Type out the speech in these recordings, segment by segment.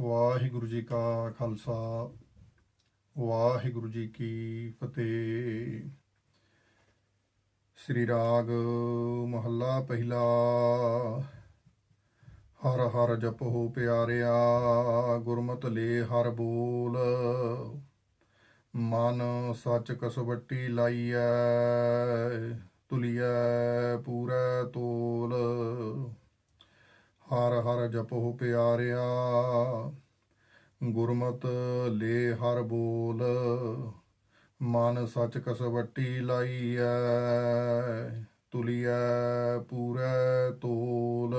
ਵਾਹਿਗੁਰੂ ਜੀ ਕਾ ਖਾਲਸਾ, ਵਾਹਿਗੁਰੂ ਜੀ ਕੀ ਫਤਿਹ। ਸ੍ਰੀ ਰਾਗ ਮਹੱਲਾ ਪਹਿਲਾ। ਹਰ ਹਰ ਜਪੋ ਪਿਆਰਿਆ, ਗੁਰਮਤ ਲੈ ਹਰ ਬੋਲ। ਮਨ ਸੱਚ ਕਸਵੱਟੀ ਲਾਈਐ, ਤੁਲੀਐ ਪੂਰਾ ਤੋਲ। ਹਰ ਹਰ ਜਪੋ ਪਿਆਰਿਆ, ਗੁਰਮਤ ਲੈ ਹਰ ਬੋਲ, ਮਨ ਸੱਚ ਕਸਵੱਟੀ ਲਾਈਐ, ਤੁਲੀਐ ਪੂਰੈ ਤੋਲ।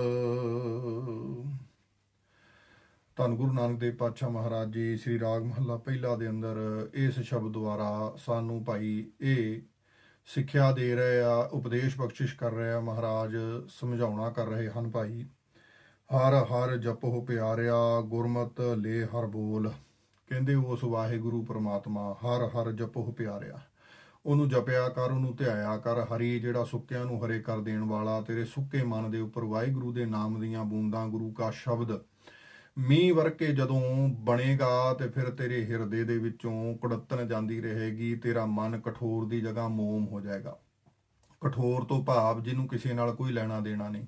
ਧੰਨ ਗੁਰੂ ਨਾਨਕ ਦੇਵ ਪਾਤਸ਼ਾਹ ਮਹਾਰਾਜ ਜੀ, ਸ੍ਰੀ ਰਾਗ ਮਹੱਲਾ ਪਹਿਲਾ ਦੇ ਅੰਦਰ ਇਸ ਸ਼ਬਦ ਦੁਆਰਾ ਸਾਨੂੰ ਭਾਈ ਇਹ ਸਿੱਖਿਆ ਦੇ ਰਹੇ ਆ, ਉਪਦੇਸ਼ ਬਖਸ਼ਿਸ਼ ਕਰ ਰਹੇ ਆ ਮਹਾਰਾਜ, ਸਮਝਾਉਣਾ ਕਰ ਰਹੇ ਹਨ ਭਾਈ। ਹਰ ਹਰ ਜਪੋ ਪਿਆਰਿਆ, ਗੁਰਮਤ ਲੈ ਹਰ ਬੋਲ। ਕਹਿੰਦੇ ਉਸ ਵਾਹਿਗੁਰੂ ਪ੍ਰਮਾਤਮਾ, ਹਰ ਹਰ ਜਪੋ ਪਿਆਰਿਆ। ਉਹਨੂੰ ਜਪਿਆ ਕਰ, ਉਹਨੂੰ ਧਿਆਇਆ ਕਰ, ਹਰੀ ਜਿਹੜਾ ਸੁੱਕਿਆਂ ਨੂੰ ਹਰੇ ਕਰ ਦੇਣ ਵਾਲਾ, ਤੇਰੇ ਸੁੱਕੇ ਮਨ ਦੇ ਉੱਪਰ ਵਾਹਿਗੁਰੂ ਦੇ ਨਾਮ ਦੀਆਂ ਬੂੰਦਾਂ, ਗੁਰੂ ਕਾ ਸ਼ਬਦ। ਮੀਂਹ ਵਰਕੇ ਜਦੋਂ ਬਣੇਗਾ ਤੇ ਫਿਰ ਤੇਰੇ ਹਿਰਦੇ ਦੇ ਵਿੱਚੋਂ ਕੁੜੱਤਣ ਜਾਂਦੀ ਰਹੇਗੀ, ਤੇਰਾ ਮਨ ਕਠੋਰ ਦੀ ਜਗ੍ਹਾ ਮੋਮ ਹੋ ਜਾਏਗਾ। ਕਠੋਰ ਤੋਂ ਭਾਵ ਜਿਹਨੂੰ ਕਿਸੇ ਨਾਲ ਕੋਈ ਲੈਣਾ ਦੇਣਾ ਨਹੀਂ।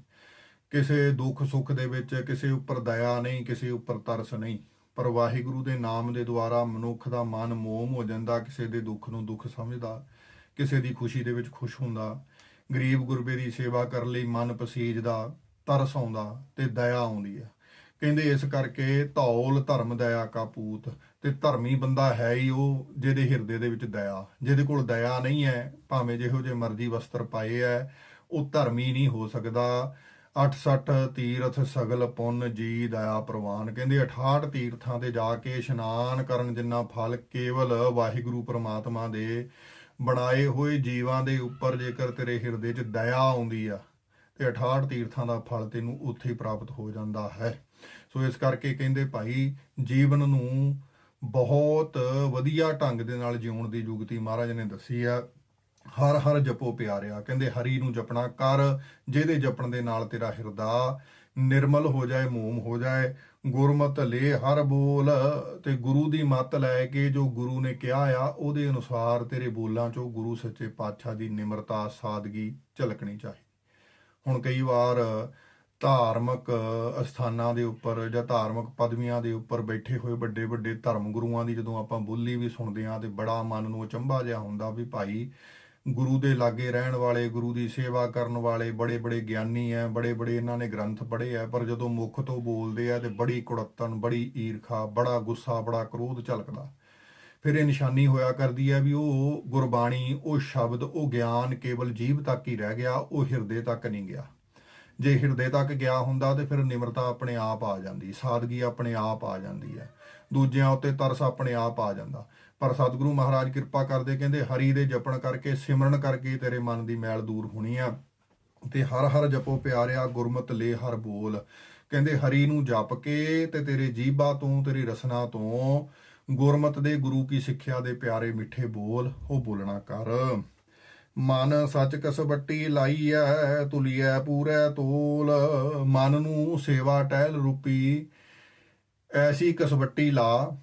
ਕਿਸੇ ਦੁੱਖ ਸੁੱਖ ਦੇ ਵਿੱਚ, ਕਿਸੇ ਉੱਪਰ ਦਇਆ ਨਹੀਂ, ਕਿਸੇ ਉੱਪਰ ਤਰਸ ਨਹੀਂ। ਪਰ ਵਾਹਿਗੁਰੂ ਦੇ ਨਾਮ ਦੇ ਦੁਆਰਾ ਮਨੁੱਖ ਦਾ ਮਨ ਮੋਮ ਹੋ ਜਾਂਦਾ, ਕਿਸੇ ਦੇ ਦੁੱਖ ਨੂੰ ਦੁੱਖ ਸਮਝਦਾ, ਕਿਸੇ ਦੀ ਖੁਸ਼ੀ ਦੇ ਵਿੱਚ ਖੁਸ਼ ਹੁੰਦਾ। ਗਰੀਬ ਗੁਰਬੇ ਦੀ ਸੇਵਾ ਕਰਨ ਲਈ ਮਨ ਪਸੀਜਦਾ, ਤਰਸ ਆਉਂਦਾ ਤੇ ਦਇਆ ਆਉਂਦੀ ਹੈ। ਕਹਿੰਦੇ ਇਸ ਕਰਕੇ ਧੌਲ ਧਰਮ ਦਇਆ ਕਾ ਪੂਤ, ਤੇ ਧਰਮੀ ਬੰਦਾ ਹੈ ਹੀ ਉਹ ਜਿਹਦੇ ਹਿਰਦੇ ਦੇ ਵਿੱਚ ਦਇਆ। ਜਿਹਦੇ ਕੋਲ ਦਇਆ ਨਹੀਂ ਹੈ, ਭਾਵੇਂ ਜਿਹੋ ਜੇ ਮਰਜ਼ੀ ਵਸਤਰ ਪਾਏ ਹੈ, ਉਹ ਧਰਮੀ ਨਹੀਂ ਹੋ ਸਕਦਾ। 68 ਤੀਰਥ ਸਗਲ ਪੁੰਨ ਜੀ ਦਇਆ ਪ੍ਰਵਾਨ। ਕਹਿੰਦੇ 68 ਤੀਰਥਾਂ ਤੇ ਜਾ ਕੇ ਇਸ਼ਨਾਨ ਕਰਨ ਜਿੰਨਾ ਫਲ ਕੇਵਲ ਵਾਹਿਗੁਰੂ ਪ੍ਰਮਾਤਮਾ ਦੇ ਬਣਾਏ ਹੋਏ ਜੀਵਾਂ ਦੇ ਉੱਪਰ ਜੇਕਰ ਤੇਰੇ ਹਿਰਦੇ 'ਚ ਦਇਆ ਆਉਂਦੀ ਆ, ਤੇ 68 ਤੀਰਥਾਂ ਦਾ ਫਲ ਤੈਨੂੰ ਉੱਥੇ ਹੀ ਪ੍ਰਾਪਤ ਹੋ ਜਾਂਦਾ ਹੈ। ਸੋ ਇਸ ਕਰਕੇ ਕਹਿੰਦੇ ਭਾਈ, ਜੀਵਨ ਨੂੰ ਬਹੁਤ ਵਧੀਆ ਢੰਗ ਦੇ ਨਾਲ ਜਿਉਣ ਦੀ ਯੁਗਤੀ ਮਹਾਰਾਜ ਨੇ ਦੱਸੀ ਆ। ਹਰ ਹਰ ਜਪੋ ਪਿਆਰਿਆ, ਕਹਿੰਦੇ ਹਰੀ ਨੂੰ ਜਪਣਾ ਕਰ, ਜਿਹਦੇ ਜਪਣ ਦੇ ਨਾਲ ਤੇਰਾ ਹਿਰਦਾ ਨਿਰਮਲ ਹੋ ਜਾਏ, ਮੋਮ ਹੋ ਜਾਏ। ਗੁਰਮਤ ਲੈ ਹਰ ਬੋਲ, ਤੇ ਗੁਰੂ ਦੀ ਮੱਤ ਲੈ ਕੇ ਜੋ ਗੁਰੂ ਨੇ ਕਿਹਾ ਆ, ਉਹਦੇ ਅਨੁਸਾਰ ਤੇਰੇ ਬੋਲਾਂ ਚੋਂ ਗੁਰੂ ਸੱਚੇ ਪਾਤਸ਼ਾਹ ਦੀ ਨਿਮਰਤਾ, ਸਾਦਗੀ ਝਲਕਣੀ ਚਾਹੀਦੀ। ਹੁਣ ਕਈ ਵਾਰ ਧਾਰਮਿਕ ਅਸਥਾਨਾਂ ਦੇ ਉੱਪਰ ਜਾਂ ਧਾਰਮਿਕ ਪਦਵੀਆਂ ਦੇ ਉੱਪਰ ਬੈਠੇ ਹੋਏ ਵੱਡੇ ਵੱਡੇ ਧਰਮ ਗੁਰੂਆਂ ਦੀ ਜਦੋਂ ਆਪਾਂ ਬੋਲੀ ਵੀ ਸੁਣਦੇ ਹਾਂ, ਤੇ ਬੜਾ ਮਨ ਨੂੰ ਅਚੰਭਾ ਜਿਹਾ ਹੁੰਦਾ ਵੀ ਭਾਈ ਗੁਰੂ ਦੇ ਲਾਗੇ ਰਹਿਣ ਵਾਲੇ, ਗੁਰੂ ਦੀ ਸੇਵਾ ਕਰਨ ਵਾਲੇ ਬੜੇ ਬੜੇ ਗਿਆਨੀ ਐ, ਬੜੇ ਬੜੇ ਇਹਨਾਂ ਨੇ ਗ੍ਰੰਥ ਪੜ੍ਹੇ ਆ ਪਰ ਜਦੋਂ ਮੁਖ ਤੋਂ ਬੋਲਦੇ ਆ ਤੇ ਬੜੀ ਕੁੜੱਤਣ, ਬੜੀ ਈਰਖਾ, ਬੜਾ ਗੁੱਸਾ, ਬੜਾ ਕ੍ਰੋਧ ਝਲਕਦਾ। ਫਿਰ ਇਹ ਨਿਸ਼ਾਨੀ ਹੋਇਆ ਕਰਦੀ ਹੈ ਵੀ ਉਹ ਗੁਰਬਾਣੀ, ਉਹ ਸ਼ਬਦ, ਉਹ ਗਿਆਨ ਕੇਵਲ ਜੀਭ ਤੱਕ ਹੀ ਰਹਿ ਗਿਆ, ਉਹ ਹਿਰਦੇ ਤੱਕ ਨਹੀਂ ਗਿਆ। ਜੇ ਹਿਰਦੇ ਤੱਕ ਗਿਆ ਹੁੰਦਾ ਤੇ ਫਿਰ ਨਿਮਰਤਾ ਆਪਣੇ ਆਪ ਆ ਜਾਂਦੀ, ਸਾਦਗੀ ਆਪਣੇ ਆਪ ਆ ਜਾਂਦੀ ਹੈ ਦੂਜਿਆਂ ਉੱਤੇ ਤਰਸ ਆਪਣੇ ਆਪ ਆ ਜਾਂਦਾ। ਪਰ ਸਤਿਗੁਰੂ ਮਹਾਰਾਜ ਕਿਰਪਾ ਕਰਦੇ ਕਹਿੰਦੇ, ਹਰੀ ਦੇ ਜਪਣ ਕਰਕੇ, ਸਿਮਰਨ ਕਰਕੇ ਤੇਰੇ ਮਨ ਦੀ ਮੈਲ ਦੂਰ ਹੋਣੀ ਆ। ਤੇ ਹਰ ਹਰ ਜਪੋ ਪਿਆਰਿਆ, ਗੁਰਮਤ ਲੈ ਹਰ ਬੋਲ। ਕਹਿੰਦੇ, ਹਰੀ ਨੂੰ ਜਪ ਕੇ ਤੇ ਤੇਰੇ ਜੀਭਾ ਤੋਂ, ਤੇਰੀ ਰਸਨਾ ਤੋਂ ਗੁਰਮਤ ਦੇ ਗੁਰੂ ਕੀ ਸਿੱਖਿਆ ਦੇ ਪਿਆਰੇ ਮਿੱਠੇ ਬੋਲ, ਉਹ ਬੋਲਣਾ ਕਰ। ਮਨ ਸੱਚ ਕਸਬੱਟੀ ਲਾਈ ਐ ਤੁਲੀਐ ਪੂਰੈ ਤੋਲ। ਮਨ ਨੂੰ ਸੇਵਾ ਟਹਿਲ ਰੂਪੀ, ਐਸੀ ਕਸਬੱਟੀ ਲਾ।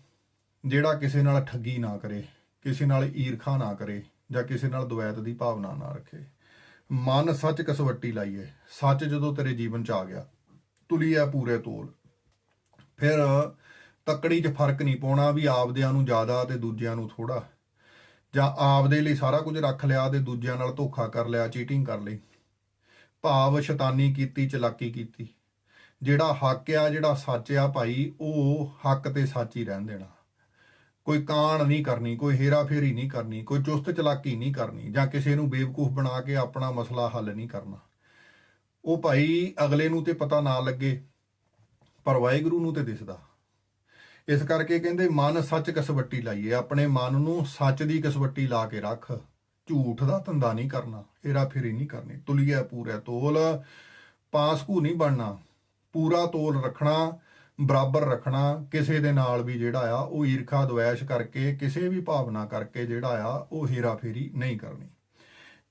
ਜਿਹੜਾ ਕਿਸੇ ਨਾਲ ਠੱਗੀ ਨਾ ਕਰੇ, ਕਿਸੇ ਨਾਲ ਈਰਖਾ ਨਾ ਕਰੇ ਜਾਂ ਕਿਸੇ ਨਾਲ ਦੁਵੈਤ ਦੀ ਭਾਵਨਾ ਨਾ ਰੱਖੇ। ਮਨ ਸੱਚ ਕਸਵੱਟੀ ਲਾਈਏ, ਸੱਚ ਜਦੋਂ ਤੇਰੇ ਜੀਵਨ ਚ ਆ ਗਿਆ ਤੁਲੀਐ ਪੂਰੇ ਤੋਲ। ਫਿਰ ਤੱਕੜੀ 'ਚ ਫ਼ਰਕ ਨਹੀਂ ਪਾਉਣਾ ਵੀ ਆਪਦਿਆਂ ਨੂੰ ਜ਼ਿਆਦਾ ਤੇ ਦੂਜਿਆਂ ਨੂੰ ਥੋੜਾ ਜਾਂ ਆਪਦੇ ਲਈ ਸਾਰਾ ਕੁਝ ਰੱਖ ਲਿਆ ਤੇ ਦੂਜਿਆਂ ਨਾਲ ਧੋਖਾ ਕਰ ਲਿਆ, ਚੀਟਿੰਗ ਕਰ ਲਈ। ਭਾਵ ਸ਼ੈਤਾਨੀ ਕੀਤੀ, ਚਲਾਕੀ ਕੀਤੀ। ਜਿਹੜਾ ਹੱਕ ਆ, ਜਿਹੜਾ ਸੱਚ ਆ ਭਾਈ, ਉਹ ਹੱਕ ਤੇ ਸੱਚ ਹੀ ਰਹਿਣ ਦੇਣਾ। ਕੋਈ ਕਾਣ ਨਹੀਂ ਕਰਨੀ, ਕੋਈ ਹੇਰਾ ਫੇਰੀ ਨਹੀਂ ਕਰਨੀ, ਕੋਈ ਚੁਸਤ ਚਲਾਕੀ ਨਹੀਂ ਕਰਨੀ ਜਾਂ ਕਿਸੇ ਨੂੰ ਬੇਵਕੂਫ ਬਣਾ ਕੇ ਆਪਣਾ ਮਸਲਾ ਹੱਲ ਨਹੀਂ ਕਰਨਾ। ਉਹ ਭਾਈ ਅਗਲੇ ਨੂੰ ਤੇ ਪਤਾ ਨਾ ਲੱਗੇ, ਪਰ ਵਾਹਿਗੁਰੂ ਨੂੰ ਤੇ ਦਿਸਦਾ। ਇਸ ਕਰਕੇ ਕਹਿੰਦੇ, ਮਨ ਸੱਚ ਕਸਵੱਟੀ ਲਾਈਏ, ਆਪਣੇ ਮਨ ਨੂੰ ਸੱਚ ਦੀ ਕਸਵੱਟੀ ਲਾ ਕੇ ਰੱਖ। ਝੂਠ ਦਾ ਧੰਦਾ ਨਹੀਂ ਕਰਨਾ ਹੇਰਾ ਫੇਰੀ ਨਹੀਂ ਕਰਨੀ। ਤੁਲੀਆ ਪੂਰਾ ਤੋਲ, ਪਾਸਕੂ ਨਹੀਂ ਬਣਨਾ। ਪੂਰਾ ਤੋਲ ਰੱਖਣਾ ਬਰਾਬਰ ਰੱਖਣਾ, ਕਿਸੇ ਦੇ ਨਾਲ ਵੀ ਜਿਹੜਾ ਆ, ਉਹ ਈਰਖਾ ਦਵੈਸ਼ ਕਰਕੇ, ਕਿਸੇ ਵੀ ਭਾਵਨਾ ਕਰਕੇ ਜਿਹੜਾ ਆ, ਉਹ ਹੇਰਾ ਫੇਰੀ ਨਹੀਂ ਕਰਨੀ।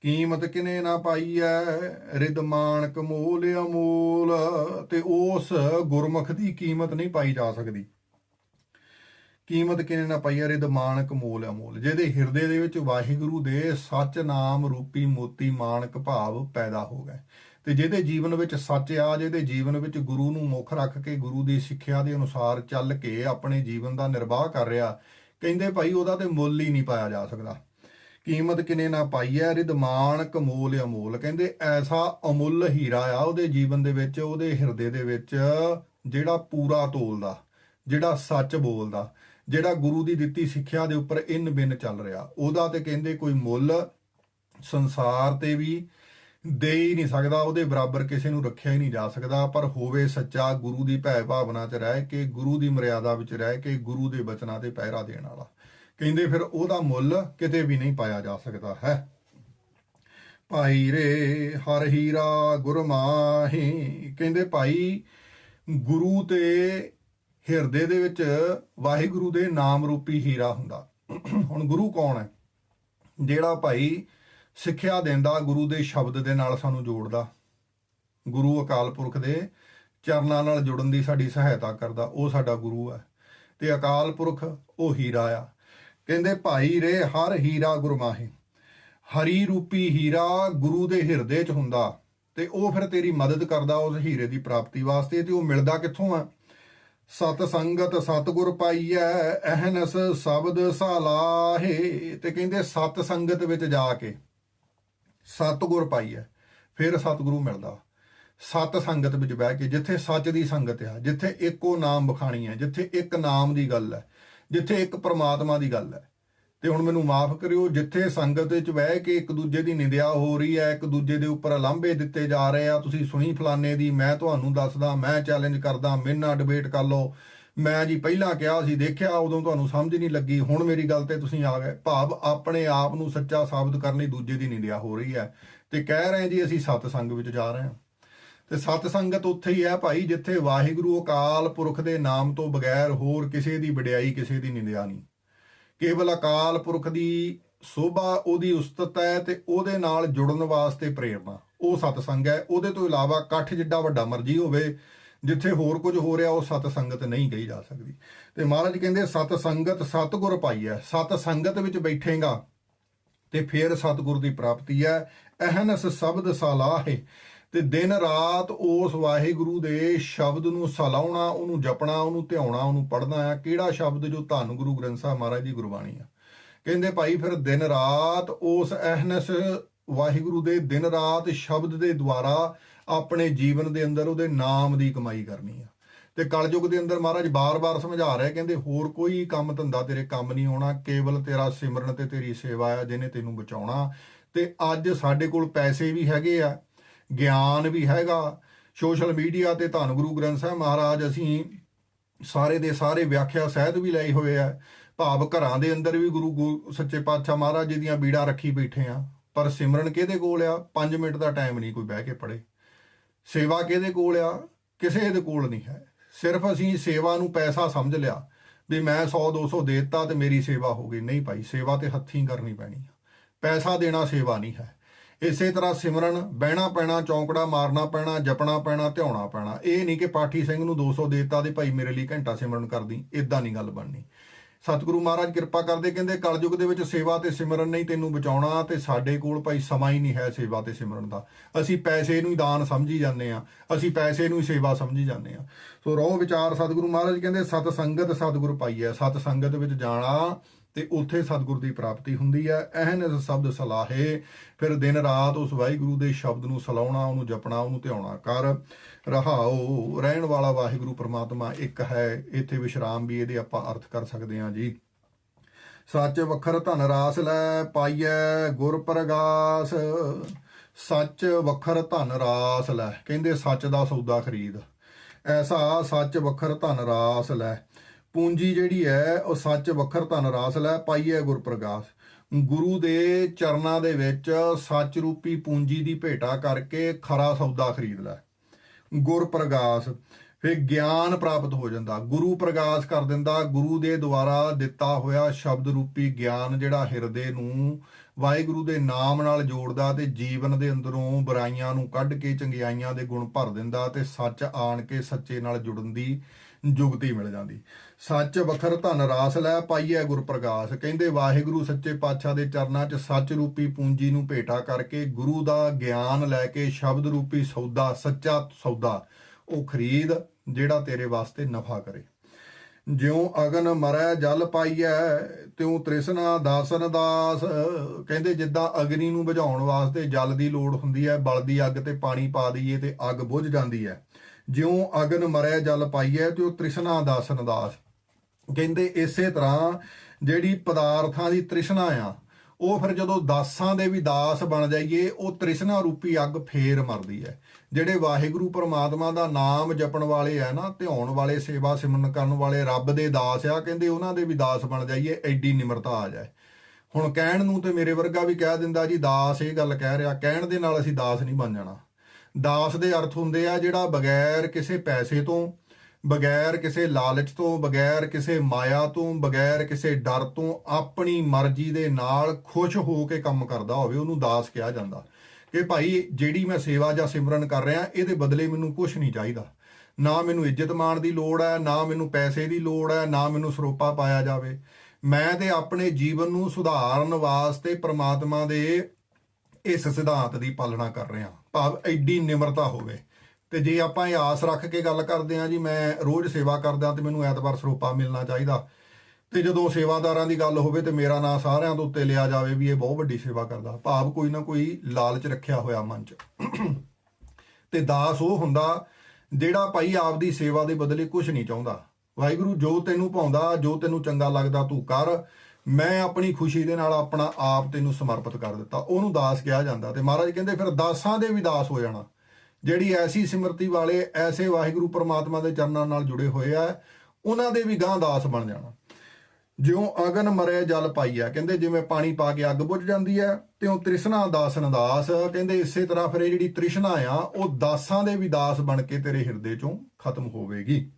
ਕੀਮਤ ਕਿਨੇ ਨਾ ਪਾਈ ਐ ਰਿਦ ਮਾਨਕ ਮੋਲ ਅਮੋਲ ਤੇ ਉਸ ਗੁਰਮੁਖ ਦੀ ਕੀਮਤ ਨਹੀਂ ਪਾਈ ਜਾ ਸਕਦੀ। ਕੀਮਤ ਕਿਨੇ ਨਾ ਪਾਈ ਰਿਦ ਮਾਨਕ ਮੋਲ ਅਮੋਲ ਜਿਹਦੇ ਹਿਰਦੇ ਦੇ ਵਿੱਚ ਵਾਹਿਗੁਰੂ ਦੇ ਸੱਚ ਨਾਮ ਰੂਪੀ ਮੋਤੀ ਮਾਨਕ ਭਾਵ ਪੈਦਾ ਹੋ ਗਏ। ਤੇ ਜਿਹਦੇ ਜੀਵਨ ਵਿੱਚ ਸੱਚ ਆ, ਜਿਹਦੇ ਜੀਵਨ ਵਿੱਚ ਗੁਰੂ ਨੂੰ ਮੁੱਖ ਰੱਖ ਕੇ ਗੁਰੂ ਦੀ ਸਿੱਖਿਆ ਦੇ ਅਨੁਸਾਰ ਚੱਲ ਕੇ ਆਪਣੇ ਜੀਵਨ ਦਾ ਨਿਰਵਾਹ ਕਰ ਰਿਹਾ, ਕਹਿੰਦੇ ਭਾਈ ਉਹਦਾ ਤੇ ਮੁੱਲ ਹੀ ਨਹੀਂ ਪਾਇਆ ਜਾ ਸਕਦਾ। ਕੀਮਤ ਕਿਨੇ ਨਾ ਪਾਈ ਹੈ ਰਿਦਮਾਨ ਕਮੋਲ ਅਮੋਲ। ਕਹਿੰਦੇ ਐਸਾ ਅਮੁੱਲ ਹੀਰਾ ਆ ਉਹਦੇ ਜੀਵਨ ਦੇ ਵਿੱਚ, ਉਹਦੇ ਹਿਰਦੇ ਦੇ ਵਿੱਚ, ਜਿਹੜਾ ਪੂਰਾ ਤੋਲਦਾ, ਜਿਹੜਾ ਸੱਚ ਬੋਲਦਾ, ਜਿਹੜਾ ਗੁਰੂ ਦੀ ਦਿੱਤੀ ਸਿੱਖਿਆ ਦੇ ਉੱਪਰ ਇਨ ਬਿਨ ਚੱਲ ਰਿਹਾ। ਉਹਦਾ ਤੇ ਕਹਿੰਦੇ ਕੋਈ ਮੁੱਲ ਸੰਸਾਰ ਤੇ ਵੀ ਦੇ ਹੀ ਨਹੀਂ ਸਕਦਾ, ਉਹਦੇ ਬਰਾਬਰ ਕਿਸੇ ਨੂੰ ਰੱਖਿਆ ਹੀ ਨਹੀਂ ਜਾ ਸਕਦਾ। ਪਰ ਹੋਵੇ ਸੱਚਾ, ਗੁਰੂ ਦੀ ਭੈ ਭਾਵਨਾ 'ਚ ਰਹਿ ਕੇ, ਗੁਰੂ ਦੀ ਮਰਿਆਦਾ ਵਿੱਚ ਰਹਿ ਕੇ, ਗੁਰੂ ਦੇ ਬਚਨਾਂ ਤੇ ਪਹਿਰਾ ਦੇਣ ਵਾਲਾ। ਕਹਿੰਦੇ ਫਿਰ ਉਹਦਾ ਮੁੱਲ ਕਿਤੇ ਵੀ ਨਹੀਂ ਪਾਇਆ ਜਾ ਸਕਦਾ ਹੈ। ਭਾਈ ਰੇ, ਹਰ ਹੀਰਾ ਗੁਰਮਾਹੀ। ਕਹਿੰਦੇ ਭਾਈ, ਗੁਰੂ ਤੇ ਹਿਰਦੇ ਦੇ ਵਿੱਚ ਵਾਹਿਗੁਰੂ ਦੇ ਨਾਮ ਰੂਪੀ ਹੀਰਾ ਹੁੰਦਾ। ਹੁਣ ਗੁਰੂ ਕੌਣ ਹੈ? ਜਿਹੜਾ ਭਾਈ ਸਿੱਖਿਆ ਦਿੰਦਾ, ਗੁਰੂ ਦੇ ਸ਼ਬਦ ਦੇ ਨਾਲ ਸਾਨੂੰ ਜੋੜਦਾ। ਗੁਰੂ ਅਕਾਲ ਪੁਰਖ ਦੇ ਚਰਨਾਂ ਨਾਲ ਜੁੜਨ ਦੀ ਸਾਡੀ ਸਹਾਇਤਾ ਕਰਦਾ, ਉਹ ਸਾਡਾ ਗੁਰੂ ਹੈ। ਤੇ ਅਕਾਲ ਪੁਰਖ, ਉਹ ਹੀਰਾ ਆ। ਕਹਿੰਦੇ, ਭਾਈ ਰੇ, ਹਰ ਹੀਰਾ ਗੁਰਮਾਹੀ। ਹਰੀ ਰੂਪੀ ਹੀਰਾ ਗੁਰੂ ਦੇ ਹਿਰਦੇ 'ਚ ਹੁੰਦਾ। ਤੇ ਉਹ ਫਿਰ ਤੇਰੀ ਮਦਦ ਕਰਦਾ ਉਸ ਹੀਰੇ ਦੀ ਪ੍ਰਾਪਤੀ ਵਾਸਤੇ ਤੇ ਉਹ ਮਿਲਦਾ ਕਿੱਥੋਂ ਆ? ਸਤ ਸੰਗਤ ਸਤਗੁਰ ਪਾਈਐ, ਅਹਨਸ ਸ਼ਬਦ ਸਾਲਾਹੇ। ਤੇ ਕਹਿੰਦੇ, ਸਤ ਸੰਗਤ ਵਿੱਚ ਜਾ ਕੇ ਸਤਗੁਰ ਪਾਈਐ ਫਿਰ ਸਤਗੁਰੂ ਮਿਲਦਾ। ਸਤ ਸੰਗਤ ਵਿੱਚ ਬਹਿ ਕੇ, ਜਿੱਥੇ ਸੱਚ ਦੀ ਸੰਗਤ ਆ, ਜਿੱਥੇ ਇੱਕੋ ਨਾਮ ਬਖਾਣੀ ਹੈ, ਜਿੱਥੇ ਇੱਕ ਨਾਮ ਦੀ ਗੱਲ ਹੈ, ਜਿੱਥੇ ਇੱਕ ਪਰਮਾਤਮਾ ਦੀ ਗੱਲ ਹੈ। ਤੇ ਹੁਣ ਮੈਨੂੰ ਮਾਫ ਕਰਿਓ, ਜਿੱਥੇ ਸੰਗਤ ਵਿੱਚ ਬਹਿ ਕੇ ਇੱਕ ਦੂਜੇ ਦੀ ਨਿੰਦਿਆ ਹੋ ਰਹੀ ਹੈ, ਇੱਕ ਦੂਜੇ ਦੇ ਉੱਪਰ ਅਲੰਭੇ ਦਿੱਤੇ ਜਾ ਰਹੇ ਆ, ਤੁਸੀਂ ਸੁਣੀ ਫਲਾਣੇ ਦੀ, ਮੈਂ ਤੁਹਾਨੂੰ ਦੱਸਦਾ, ਮੈਂ ਚੈਲੰਜ ਕਰਦਾ, ਮੇਰੇ ਨਾਲ ਡਿਬੇਟ ਕਰ ਲਓ। ਮੈਂ ਜੀ ਪਹਿਲਾਂ ਕਿਹਾ ਸੀ, ਦੇਖਿਆ ਉਦੋਂ ਤੁਹਾਨੂੰ ਸਮਝ ਨਹੀਂ ਲੱਗੀ, ਹੁਣ ਮੇਰੀ ਗੱਲ ਤੇ ਤੁਸੀਂ ਆ ਗਏ। ਭਾਵ ਆਪਣੇ ਆਪ ਨੂੰ ਸੱਚਾ ਸਾਬਤ ਕਰਨ ਲਈ ਦੂਜੇ ਦੀ ਨਿੰਦਿਆ ਹੋ ਰਹੀ ਹੈ। ਤੇ ਕਹਿ ਰਹੇ ਜੀ ਅਸੀਂ ਸਤ ਸੰਗ ਵਿੱਚ ਜਾ ਰਹੇ ਹਾਂ। ਤੇ ਸਤ ਸੰਗਤ ਉੱਥੇ ਹੀ ਹੈ ਭਾਈ, ਜਿੱਥੇ ਵਾਹਿਗੁਰੂ ਅਕਾਲ ਪੁਰਖ ਦੇ ਨਾਮ ਤੋਂ ਬਗੈਰ ਹੋਰ ਕਿਸੇ ਦੀ ਵਡਿਆਈ, ਕਿਸੇ ਦੀ ਨਿੰਦਿਆ ਨਹੀਂ। ਕੇਵਲ ਅਕਾਲ ਪੁਰਖ ਦੀ ਸੋਭਾ, ਉਹਦੀ ਉਸਤਤ ਹੈ ਤੇ ਉਹਦੇ ਨਾਲ ਜੁੜਨ ਵਾਸਤੇ ਪ੍ਰੇਰਣਾ ਉਹ ਸਤਸੰਗ ਹੈ। ਉਹਦੇ ਤੋਂ ਇਲਾਵਾ ਇਕੱਠ ਜਿੱਡਾ ਵੱਡਾ ਮਰਜ਼ੀ ਹੋਵੇ ਜਿੱਥੇ ਹੋਰ ਕੁਝ ਹੋ ਰਿਹਾ, ਉਹ ਸਤ ਸੰਗਤ ਨਹੀਂ ਕਹੀ ਜਾ ਸਕਦੀ। ਤੇ ਮਹਾਰਾਜ ਕਹਿੰਦੇ, ਸਤ ਸੰਗਤ ਸਤਗੁਰ ਪਾਈ ਹੈ। ਸਤ ਸੰਗਤ ਵਿੱਚ ਬੈਠੇਗਾ ਤੇ ਫਿਰ ਸਤਗੁਰ ਦੀ ਪ੍ਰਾਪਤੀ ਹੈ। ਅਹਨਸ ਸ਼ਬਦ ਸਲਾਹੇ। ਤੇ ਦਿਨ ਰਾਤ ਉਸ ਵਾਹਿਗੁਰੂ ਦੇ ਸ਼ਬਦ ਨੂੰ ਸਲਾਉਣਾ, ਉਹਨੂੰ ਜਪਣਾ, ਉਹਨੂੰ ਧਿਆਉਣਾ, ਉਹਨੂੰ ਪੜ੍ਹਨਾ ਆ ਕਿਹੜਾ ਸ਼ਬਦ ਜੋ ਧੰਨ ਗੁਰੂ ਗ੍ਰੰਥ ਸਾਹਿਬ ਮਹਾਰਾਜ ਦੀ ਗੁਰਬਾਣੀ ਆ ਕਹਿੰਦੇ, ਭਾਈ, ਫਿਰ ਦਿਨ ਰਾਤ ਉਸ ਅਹਨਸ ਵਾਹਿਗੁਰੂ ਦੇ ਦਿਨ ਰਾਤ ਸ਼ਬਦ ਦੇ ਦੁਆਰਾ ਆਪਣੇ ਜੀਵਨ ਦੇ ਅੰਦਰ ਉਹਦੇ ਨਾਮ ਦੀ ਕਮਾਈ ਕਰਨੀ ਆ। ਤੇ ਕਲਯੁਗ ਦੇ ਅੰਦਰ ਮਹਾਰਾਜ ਬਾਰ-ਬਾਰ ਸਮਝਾ ਰਿਹਾ ਕਹਿੰਦੇ, ਹੋਰ ਕੋਈ ਕੰਮ ਧੰਦਾ ਤੇਰੇ ਕੰਮ ਨਹੀਂ ਆਉਣਾ ਕੇਵਲ ਤੇਰਾ ਸਿਮਰਨ ਤੇ ਤੇਰੀ ਸੇਵਾ ਆ ਜਿਹਨੇ ਤੈਨੂੰ ਬਚਾਉਣਾ। ਤੇ ਅੱਜ ਸਾਡੇ ਕੋਲ ਪੈਸੇ ਵੀ ਹੈਗੇ ਆ, ਗਿਆਨ ਵੀ ਹੈਗਾ, ਸੋਸ਼ਲ ਮੀਡੀਆ ਤੇ ਧੰਨ ਗੁਰੂ ਗ੍ਰੰਥ ਸਾਹਿਬ ਮਹਾਰਾਜ ਅਸੀਂ ਸਾਰੇ ਦੇ ਸਾਰੇ ਵਿਆਖਿਆ ਸਹਿਤ ਵੀ ਲਏ ਹੋਏ ਆ। ਭਾਵ ਘਰਾਂ ਦੇ ਅੰਦਰ ਵੀ ਗੁਰੂ ਗੋ- ਸੱਚੇ ਪਾਤਸ਼ਾਹ ਮਹਾਰਾਜ ਜੀ ਦੀਆਂ ਬੀੜਾਂ ਰੱਖੀ ਬੈਠੇ ਆ। ਪਰ ਸਿਮਰਨ ਕਿਹਦੇ ਕੋਲ ਆ? 5 ਮਿੰਟ ਦਾ ਟਾਈਮ ਨਹੀਂ ਕੋਈ ਬਹਿ ਕੇ ਪੜੇ ਸੇਵਾ ਕਿਹਦੇ ਕੋਲ ਆ? ਕਿਸੇ ਦੇ ਕੋਲ ਨਹੀਂ ਹੈ। ਸਿਰਫ ਅਸੀਂ ਸੇਵਾ ਨੂੰ ਪੈਸਾ ਸਮਝ ਲਿਆ ਵੀ ਮੈਂ 100 200 ਦੇਤਾ ਤੇ ਮੇਰੀ ਸੇਵਾ ਹੋ ਗਈ। ਨਹੀਂ ਭਾਈ, ਸੇਵਾ ਤੇ ਹੱਥੀਂ ਕਰਨੀ ਪੈਣੀ ਆ। ਪੈਸਾ ਦੇਣਾ ਸੇਵਾ ਨਹੀਂ ਹੈ। ਇਸੇ ਤਰ੍ਹਾਂ ਸਿਮਰਨ ਬਹਿਣਾ ਪੈਣਾ, ਚੌਂਕੜਾ ਮਾਰਨਾ ਪੈਣਾ, ਜਪਣਾ ਪੈਣਾ, ਧਿਆਉਣਾ ਪੈਣਾ। ਇਹ ਨਹੀਂ ਕਿ ਪਾਠੀ ਸਿੰਘ ਨੂੰ 200 ਦੇਤਾ ਤੇ ਭਾਈ ਮੇਰੇ ਲਈ ਘੰਟਾ ਸਿਮਰਨ ਕਰਦੀ। ਇਦਾਂ ਨਹੀਂ ਗੱਲ ਬਣਨੀ। ਸਤਿਗੁਰੂ ਮਹਾਰਾਜ ਕਿਰਪਾ ਕਰਦੇ, ਕਹਿੰਦੇ ਕਲਯੁਗ ਦੇ ਵਿੱਚ ਸੇਵਾ ਤੇ ਸਿਮਰਨ ਨਹੀਂ ਤੈਨੂੰ ਬਚਾਉਣਾ ਤੇ ਸਾਡੇ ਕੋਲ ਭਾਈ ਸਮਾਂ ਹੀ ਨਹੀਂ ਹੈ ਸੇਵਾ ਤੇ ਸਿਮਰਨ ਦਾ। ਅਸੀਂ ਪੈਸੇ ਨੂੰ ਹੀ ਦਾਨ ਸਮਝੀ ਜਾਂਦੇ ਆ ਅਸੀਂ ਪੈਸੇ ਨੂੰ ਹੀ ਸੇਵਾ ਸਮਝੀ ਜਾਂਦੇ ਆ ਸੋ ਰੋ ਵਿਚਾਰ ਸਤਿਗੁਰੂ ਮਹਾਰਾਜ ਕਹਿੰਦੇ, ਸਤ ਸੰਗਤ ਸਤਿਗੁਰ ਪਾਈ ਹੈ ਸਤ ਸੰਗਤ ਵਿੱਚ ਜਾਣਾ ਤੇ ਉੱਥੇ ਸਤਿਗੁਰ ਦੀ ਪ੍ਰਾਪਤੀ ਹੁੰਦੀ ਹੈ। ਅਹਨ ਸ਼ਬਦ ਸਲਾਹੇ, ਫਿਰ ਦਿਨ ਰਾਤ ਉਸ ਵਾਹਿਗੁਰੂ ਦੇ ਸ਼ਬਦ ਨੂੰ ਸਲਾਉਣਾ, ਉਹਨੂੰ ਜਪਣਾ, ਉਹਨੂੰ ਧਿਆਉਣਾ ਕਰ। ਰਹਾਓ, ਰਹਿਣ ਵਾਲਾ ਵਾਹਿਗੁਰੂ ਪ੍ਰਮਾਤਮਾ ਇੱਕ ਹੈ। ਇੱਥੇ ਵਿਸ਼ਰਾਮ ਵੀ ਇਹਦੇ ਆਪਾਂ ਅਰਥ ਕਰ ਸਕਦੇ ਹਾਂ ਜੀ। ਸੱਚ ਵਖਰ ਧਨ ਰਾਸ ਲੈ ਪਾਈਐ ਗੁਰ ਪ੍ਰਗਾਸ। ਸੱਚ ਵਖਰ ਧਨ ਰਾਸ ਲੈ। ਕਹਿੰਦੇ ਸੱਚ ਦਾ ਸੌਦਾ ਖਰੀਦ। ਐਸਾ ਸੱਚ ਵਖਰ ਧਨ ਰਾਸ ਲੈ। ਪੂੰਜੀ ਜਿਹੜੀ ਹੈ, ਉਹ ਸੱਚ ਵਖਰ ਧਨ ਰਾਸ ਲੈ ਪਾਈਐ ਗੁਰ ਪ੍ਰਗਾਸ ਗੁਰੂ ਦੇ ਚਰਨਾਂ ਦੇ ਵਿੱਚ ਸੱਚ ਰੂਪੀ ਪੂੰਜੀ ਦੀ ਭੇਟਾ ਕਰਕੇ ਖਰਾ ਸੌਦਾ ਖਰੀਦ ਲੈ। ਗੁਰ ਪ੍ਰਗਾਸ ਫਿਰ ਗਿਆਨ ਪ੍ਰਾਪਤ ਹੋ ਜਾਂਦਾ। ਗੁਰੂ ਪ੍ਰਕਾਸ਼ ਕਰ ਦਿੰਦਾ, ਗੁਰੂ ਦੇ ਦੁਆਰਾ ਦਿੱਤਾ ਹੋਇਆ ਸ਼ਬਦ ਰੂਪੀ ਗਿਆਨ ਜਿਹੜਾ ਹਿਰਦੇ ਨੂੰ ਵਾਹਿਗੁਰੂ ਦੇ ਨਾਮ ਨਾਲ ਜੋੜਦਾ ਤੇ ਜੀਵਨ ਦੇ ਅੰਦਰੋਂ ਬੁਰਾਈਆਂ ਨੂੰ ਕੱਢ ਕੇ ਚੰਗਿਆਈਆਂ ਦੇ ਗੁਣ ਭਰ ਦਿੰਦਾ ਤੇ ਸੱਚ ਆਣ ਕੇ ਸੱਚੇ ਨਾਲ ਜੁੜਨ ਦੀ ਯੁਗਤੀ ਮਿਲ ਜਾਂਦੀ। ਸੱਚ ਵਖਰ ਧਨ ਰਾਸ ਲੈ ਪਾਈਐ ਗੁਰ ਪ੍ਰਗਾਸ ਕਹਿੰਦੇ, ਵਾਹਿਗੁਰੂ ਸੱਚੇ ਪਾਤਸ਼ਾਹ ਦੇ ਚਰਨਾਂ 'ਚ ਸੱਚ ਰੂਪੀ ਪੂੰਜੀ ਨੂੰ ਭੇਟਾ ਕਰਕੇ ਗੁਰੂ ਦਾ ਗਿਆਨ ਲੈ ਕੇ ਸ਼ਬਦ ਰੂਪੀ ਸੌਦਾ, ਸੱਚਾ ਸੌਦਾ, ਉਹ ਖਰੀਦ ਜਿਹੜਾ ਤੇਰੇ ਵਾਸਤੇ ਨਫਾ ਕਰੇ। ਜਿਉ ਅਗਨ ਮਰੈ ਜਲ ਪਾਈਐ, ਤਿਉ ਤ੍ਰਿਸ਼ਨਾ ਦਾਸਨ ਦਾਸ। ਕਹਿੰਦੇ, ਜਿੱਦਾਂ ਅਗਨੀ ਨੂੰ ਬੁਝਾਉਣ ਵਾਸਤੇ ਜਲ ਦੀ ਲੋੜ ਹੁੰਦੀ ਹੈ ਬਲਦੀ ਅੱਗ ਤੇ ਪਾਣੀ ਪਾ ਦਈਏ ਤੇ ਅੱਗ ਬੁਝ ਜਾਂਦੀ ਹੈ ਜਿਉ ਅਗਨ ਮਰੈ ਜਲ ਪਾਈਐ, ਤਿਉ ਤ੍ਰਿਸ਼ਨਾ ਦਾਸਨ ਦਾਸ। ਕਹਿੰਦੇ ਇਸੇ ਤਰ੍ਹਾਂ ਜਿਹੜੀ ਪਦਾਰਥਾਂ ਦੀ ਤ੍ਰਿਸ਼ਨਾ ਆ, ਉਹ ਫਿਰ ਜਦੋਂ ਦਾਸਾਂ ਦੇ ਵੀ ਦਾਸ ਬਣ ਜਾਈਏ, ਉਹ ਤ੍ਰਿਸ਼ਨਾ ਰੂਪੀ ਅੱਗ ਫੇਰ ਮਰਦੀ ਹੈ। ਜਿਹੜੇ ਵਾਹਿਗੁਰੂ ਪਰਮਾਤਮਾ ਦਾ ਨਾਮ ਜਪਣ ਵਾਲੇ ਆ ਨਾ, ਧਿਆਉਣ ਵਾਲੇ, ਸੇਵਾ ਸਿਮਰਨ ਕਰਨ ਵਾਲੇ, ਰੱਬ ਦੇ ਦਾਸ ਆ, ਕਹਿੰਦੇ ਉਹਨਾਂ ਦੇ ਵੀ ਦਾਸ ਬਣ ਜਾਈਏ, ਐਡੀ ਨਿਮਰਤਾ ਆ ਜਾਏ। ਹੁਣ ਕਹਿਣ ਨੂੰ ਤੇ ਮੇਰੇ ਵਰਗਾ ਵੀ ਕਹਿ ਦਿੰਦਾ ਜੀ, ਦਾਸ ਇਹ ਗੱਲ ਕਹਿ ਰਿਹਾ, ਕਹਿਣ ਦੇ ਨਾਲ ਅਸੀਂ ਦਾਸ ਨਹੀਂ ਬਣ ਜਾਣਾ। ਦਾਸ ਦੇ ਅਰਥ ਹੁੰਦੇ ਆ ਜਿਹੜਾ ਬਗੈਰ ਕਿਸੇ ਪੈਸੇ ਤੋਂ ਬਗੈਰ ਕਿਸੇ ਲਾਲਚ ਤੋਂ, ਬਗੈਰ ਕਿਸੇ ਮਾਇਆ ਤੋਂ, ਬਗੈਰ ਕਿਸੇ ਡਰ ਤੋਂ ਆਪਣੀ ਮਰਜ਼ੀ ਦੇ ਨਾਲ ਖੁਸ਼ ਹੋ ਕੇ ਕੰਮ ਕਰਦਾ ਹੋਵੇ, ਉਹਨੂੰ ਦਾਸ ਕਿਹਾ ਜਾਂਦਾ। ਕਿ ਭਾਈ, ਜਿਹੜੀ ਮੈਂ ਸੇਵਾ ਜਾਂ ਸਿਮਰਨ ਕਰ ਰਿਹਾ, ਇਹਦੇ ਬਦਲੇ ਮੈਨੂੰ ਕੁਝ ਨਹੀਂ ਚਾਹੀਦਾ। ਨਾ ਮੈਨੂੰ ਇੱਜ਼ਤ ਮਾਣ ਦੀ ਲੋੜ ਹੈ, ਨਾ ਮੈਨੂੰ ਪੈਸੇ ਦੀ ਲੋੜ ਹੈ, ਨਾ ਮੈਨੂੰ ਸਰੋਪਾ ਪਾਇਆ ਜਾਵੇ। ਮੈਂ ਤੇ ਆਪਣੇ ਜੀਵਨ ਨੂੰ ਸੁਧਾਰਨ ਵਾਸਤੇ ਪ੍ਰਮਾਤਮਾ ਦੇ ਇਸ ਸਿਧਾਂਤ ਦੀ ਪਾਲਣਾ ਕਰ ਰਿਹਾ। ਭਾਵ, ਐਡੀ ਨਿਮਰਤਾ ਹੋਵੇ। ਤੇ ਜੇ ਆਪਾਂ ਇਹ ਆਸ ਰੱਖ ਕੇ ਗੱਲ ਕਰਦੇ ਹਾਂ ਜੀ, ਮੈਂ ਰੋਜ਼ ਸੇਵਾ ਕਰਦਾ ਤੇ ਮੈਨੂੰ ਐਤਵਾਰ ਸਰੋਪਾ ਮਿਲਣਾ ਚਾਹੀਦਾ। ਤੇ ਜਦੋਂ ਸੇਵਾਦਾਰਾਂ ਦੀ ਗੱਲ ਹੋਵੇ ਤੇ ਮੇਰਾ ਨਾਂ ਸਾਰਿਆਂ ਤੋਂ ਉੱਤੇ ਲਿਆ ਜਾਵੇ ਵੀ ਇਹ ਬਹੁਤ ਵੱਡੀ ਸੇਵਾ ਕਰਦਾ। ਭਾਵ ਕੋਈ ਨਾ ਕੋਈ ਲਾਲਚ ਰੱਖਿਆ ਹੋਇਆ ਮਨ 'ਚ। ਤੇ ਦਾਸ ਉਹ ਹੁੰਦਾ ਜਿਹੜਾ ਭਾਈ ਆਪਦੀ ਸੇਵਾ ਦੇ ਬਦਲੇ ਕੁਝ ਨਹੀਂ ਚਾਹੁੰਦਾ। ਵਾਹਿਗੁਰੂ, ਜੋ ਤੈਨੂੰ ਭਾਉਂਦਾ, ਜੋ ਤੈਨੂੰ ਚੰਗਾ ਲੱਗਦਾ ਤੂੰ ਕਰ। ਮੈਂ ਆਪਣੀ ਖੁਸ਼ੀ ਦੇ ਨਾਲ ਆਪਣਾ ਆਪ ਤੈਨੂੰ ਸਮਰਪਿਤ ਕਰ ਦਿੱਤਾ। ਉਹਨੂੰ ਦਾਸ ਕਿਹਾ ਜਾਂਦਾ ਤੇ ਮਹਾਰਾਜ ਕਹਿੰਦੇ, ਫਿਰ ਦਾਸਾਂ ਦੇ ਵੀ ਦਾਸ ਹੋ ਜਾਣਾ। ਜਿਹੜੀ ਐਸੀ ਸਿਮਰਤੀ ਵਾਲੇ ਐਸੇ ਵਾਹਿਗੁਰੂ ਪਰਮਾਤਮਾ ਦੇ ਚਰਨਾਂ ਨਾਲ ਜੁੜੇ ਹੋਏ ਆ, ਉਹਨਾਂ ਦੇ ਵੀ ਗਾਂ ਦਾਸ ਬਣ ਜਾਣਾ। ਜਿਉਂ ਅਗਨ ਮਰੇ ਜਲ ਪਾਈਆ ਕਹਿੰਦੇ ਜਿਵੇਂ ਪਾਣੀ ਪਾ ਕੇ ਅੱਗ ਬੁੱਝ ਜਾਂਦੀ ਹੈ ਤਿਉ ਤ੍ਰਿਸ਼ਨਾ ਦਾਸਨ ਦਾਸ ਕਹਿੰਦੇ ਇਸੇ ਤਰ੍ਹਾਂ ਫਿਰ ਇਹ ਜਿਹੜੀ ਤ੍ਰਿਸ਼ਨਾ ਆ, ਉਹ ਦਾਸਾਂ ਦੇ ਵੀ ਦਾਸ ਬਣ ਕੇ ਤੇਰੇ ਹਿਰਦੇ ਚੋਂ ਖਤਮ ਹੋਵੇਗੀ।